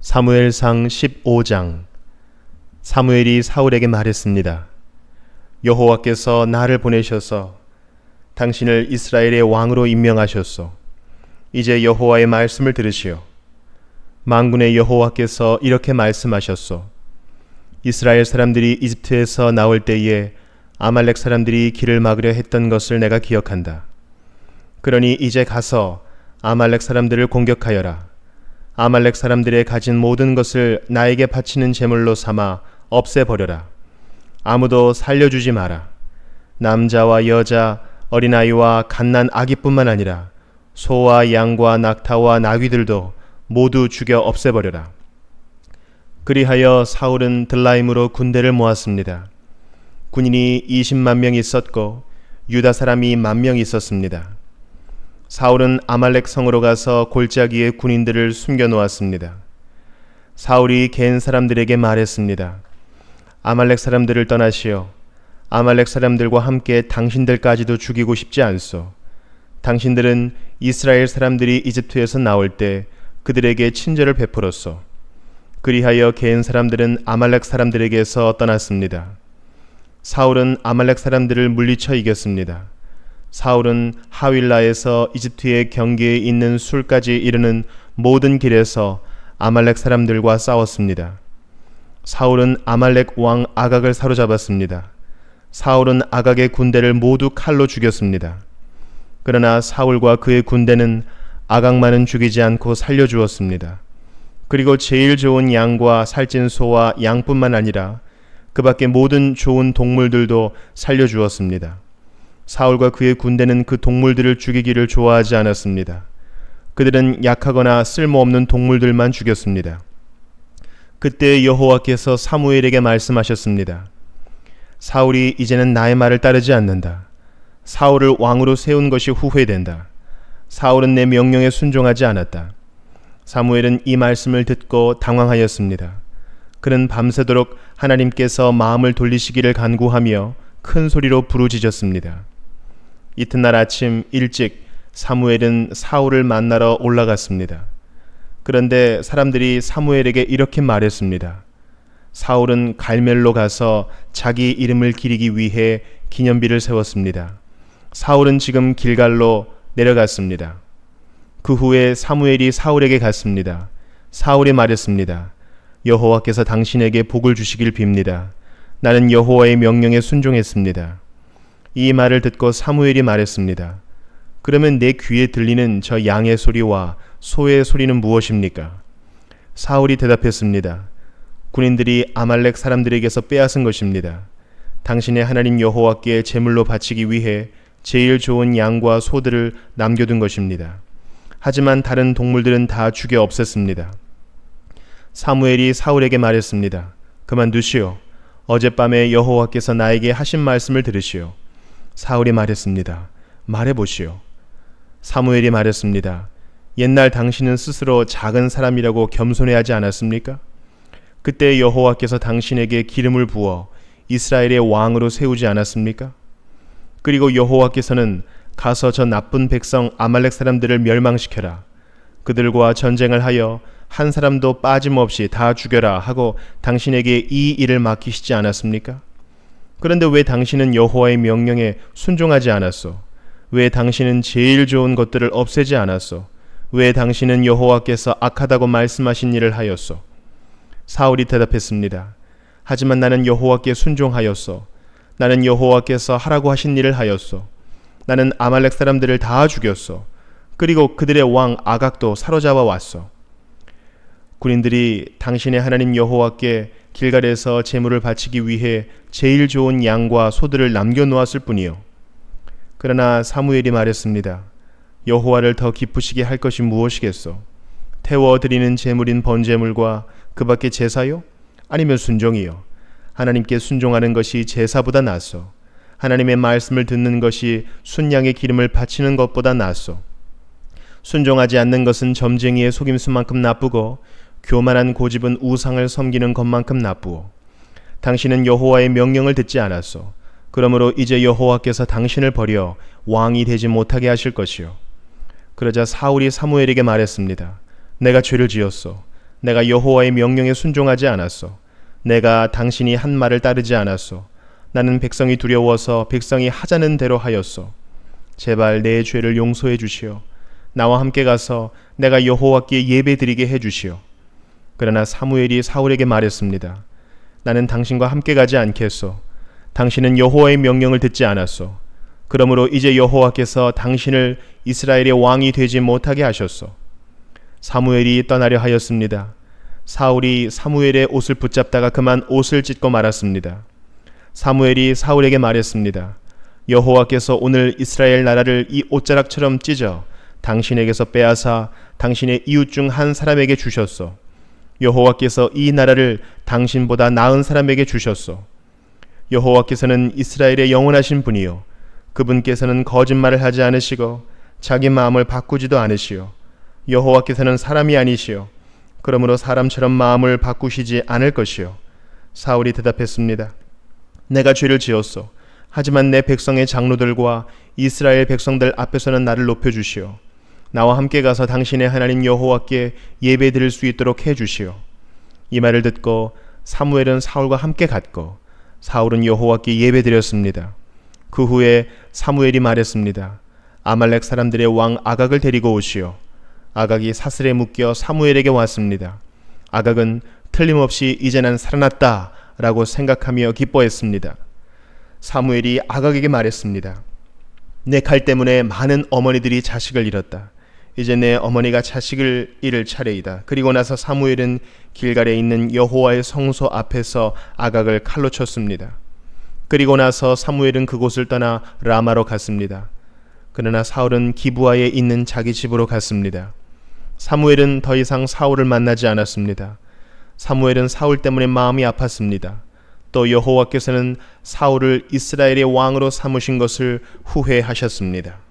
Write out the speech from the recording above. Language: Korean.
사무엘상 15장 사무엘이 사울에게 말했습니다. 여호와께서 나를 보내셔서 당신을 이스라엘의 왕으로 임명하셨소. 이제 여호와의 말씀을 들으시오. 만군의 여호와께서 이렇게 말씀하셨소. 이스라엘 사람들이 이집트에서 나올 때에 아말렉 사람들이 길을 막으려 했던 것을 내가 기억한다. 그러니 이제 가서 아말렉 사람들을 공격하여라. 아말렉 사람들의 가진 모든 것을 나에게 바치는 제물로 삼아 없애버려라. 아무도 살려주지 마라. 남자와 여자, 어린아이와 갓난 아기뿐만 아니라 소와 양과 낙타와 나귀들도 모두 죽여 없애버려라. 그리하여 사울은 들라임으로 군대를 모았습니다. 군인이 20만 명 있었고 유다 사람이 만명 있었습니다. 사울은 아말렉 성으로 가서 골짜기에 군인들을 숨겨 놓았습니다. 사울이 갠 사람들에게 말했습니다. 아말렉 사람들을 떠나시어 아말렉 사람들과 함께 당신들까지도 죽이고 싶지 않소. 당신들은 이스라엘 사람들이 이집트에서 나올 때 그들에게 친절을 베풀었소. 그리하여 갠 사람들은 아말렉 사람들에게서 떠났습니다. 사울은 아말렉 사람들을 물리쳐 이겼습니다. 사울은 하윌라에서 이집트의 경계에 있는 술까지 이르는 모든 길에서 아말렉 사람들과 싸웠습니다. 사울은 아말렉 왕 아각을 사로잡았습니다. 사울은 아각의 군대를 모두 칼로 죽였습니다. 그러나 사울과 그의 군대는 아각만은 죽이지 않고 살려주었습니다. 그리고 제일 좋은 양과 살찐 소와 양뿐만 아니라 그 밖에 모든 좋은 동물들도 살려주었습니다. 사울과 그의 군대는 그 동물들을 죽이기를 좋아하지 않았습니다. 그들은 약하거나 쓸모없는 동물들만 죽였습니다. 그때 여호와께서 사무엘에게 말씀하셨습니다. 사울이 이제는 나의 말을 따르지 않는다. 사울을 왕으로 세운 것이 후회된다. 사울은 내 명령에 순종하지 않았다. 사무엘은 이 말씀을 듣고 당황하였습니다. 그는 밤새도록 하나님께서 마음을 돌리시기를 간구하며 큰 소리로 부르짖었습니다. 이튿날 아침 일찍 사무엘은 사울을 만나러 올라갔습니다. 그런데 사람들이 사무엘에게 이렇게 말했습니다. 사울은 갈멜로 가서 자기 이름을 기리기 위해 기념비를 세웠습니다. 사울은 지금 길갈로 내려갔습니다. 그 후에 사무엘이 사울에게 갔습니다. 사울이 말했습니다. 여호와께서 당신에게 복을 주시길 빕니다. 나는 여호와의 명령에 순종했습니다. 이 말을 듣고 사무엘이 말했습니다. 그러면 내 귀에 들리는 저 양의 소리와 소의 소리는 무엇입니까? 사울이 대답했습니다. 군인들이 아말렉 사람들에게서 빼앗은 것입니다. 당신의 하나님 여호와께 제물로 바치기 위해 제일 좋은 양과 소들을 남겨둔 것입니다. 하지만 다른 동물들은 다 죽여 없앴습니다. 사무엘이 사울에게 말했습니다. 그만두시오. 어젯밤에 여호와께서 나에게 하신 말씀을 들으시오. 사울이 말했습니다. 말해보시오. 사무엘이 말했습니다. 옛날 당신은 스스로 작은 사람이라고 겸손해하지 않았습니까? 그때 여호와께서 당신에게 기름을 부어 이스라엘의 왕으로 세우지 않았습니까? 그리고 여호와께서는 가서 저 나쁜 백성 아말렉 사람들을 멸망시켜라. 그들과 전쟁을 하여 한 사람도 빠짐없이 다 죽여라 하고 당신에게 이 일을 맡기시지 않았습니까? 그런데 왜 당신은 여호와의 명령에 순종하지 않았소? 왜 당신은 제일 좋은 것들을 없애지 않았소? 왜 당신은 여호와께서 악하다고 말씀하신 일을 하였소? 사울이 대답했습니다. 하지만 나는 여호와께 순종하였소. 나는 여호와께서 하라고 하신 일을 하였소. 나는 아말렉 사람들을 다 죽였소. 그리고 그들의 왕 아각도 사로잡아 왔소. 군인들이 당신의 하나님 여호와께 길갈에서 제물을 바치기 위해 제일 좋은 양과 소들을 남겨 놓았을 뿐이요. 그러나 사무엘이 말했습니다. 여호와를 더 기쁘시게 할 것이 무엇이겠소? 태워 드리는 제물인 번제물과 그 밖에 제사요? 아니면 순종이요? 하나님께 순종하는 것이 제사보다 낫소. 하나님의 말씀을 듣는 것이 순양의 기름을 바치는 것보다 낫소. 순종하지 않는 것은 점쟁이의 속임수만큼 나쁘고 교만한 고집은 우상을 섬기는 것만큼 나쁘오. 당신은 여호와의 명령을 듣지 않았소. 그러므로 이제 여호와께서 당신을 버려 왕이 되지 못하게 하실 것이요. 그러자 사울이 사무엘에게 말했습니다. 내가 죄를 지었소. 내가 여호와의 명령에 순종하지 않았소. 내가 당신이 한 말을 따르지 않았소. 나는 백성이 두려워서 백성이 하자는 대로 하였소. 제발 내 죄를 용서해 주시오. 나와 함께 가서 내가 여호와께 예배드리게 해 주시오. 그러나 사무엘이 사울에게 말했습니다. 나는 당신과 함께 가지 않겠소. 당신은 여호와의 명령을 듣지 않았소. 그러므로 이제 여호와께서 당신을 이스라엘의 왕이 되지 못하게 하셨소. 사무엘이 떠나려 하였습니다. 사울이 사무엘의 옷을 붙잡다가 그만 옷을 찢고 말았습니다. 사무엘이 사울에게 말했습니다. 여호와께서 오늘 이스라엘 나라를 이 옷자락처럼 찢어 당신에게서 빼앗아 당신의 이웃 중 한 사람에게 주셨소. 여호와께서 이 나라를 당신보다 나은 사람에게 주셨소. 여호와께서는 이스라엘의 영원하신 분이요 그분께서는 거짓말을 하지 않으시고 자기 마음을 바꾸지도 않으시오. 여호와께서는 사람이 아니시오. 그러므로 사람처럼 마음을 바꾸시지 않을 것이요. 사울이 대답했습니다. 내가 죄를 지었소. 하지만 내 백성의 장로들과 이스라엘 백성들 앞에서는 나를 높여 주시오. 나와 함께 가서 당신의 하나님 여호와께 예배드릴 수 있도록 해 주시오. 이 말을 듣고 사무엘은 사울과 함께 갔고 사울은 여호와께 예배드렸습니다. 그 후에 사무엘이 말했습니다. 아말렉 사람들의 왕 아각을 데리고 오시오. 아각이 사슬에 묶여 사무엘에게 왔습니다. 아각은 틀림없이 이제 난 살아났다 라고 생각하며 기뻐했습니다. 사무엘이 아각에게 말했습니다. 내 칼 때문에 많은 어머니들이 자식을 잃었다. 이제 내 어머니가 자식을 잃을 차례이다. 그리고 나서 사무엘은 길갈에 있는 여호와의 성소 앞에서 아각을 칼로 쳤습니다. 그리고 나서 사무엘은 그곳을 떠나 라마로 갔습니다. 그러나 사울은 기부하에 있는 자기 집으로 갔습니다. 사무엘은 더 이상 사울을 만나지 않았습니다. 사무엘은 사울 때문에 마음이 아팠습니다. 또 여호와께서는 사울을 이스라엘의 왕으로 삼으신 것을 후회하셨습니다.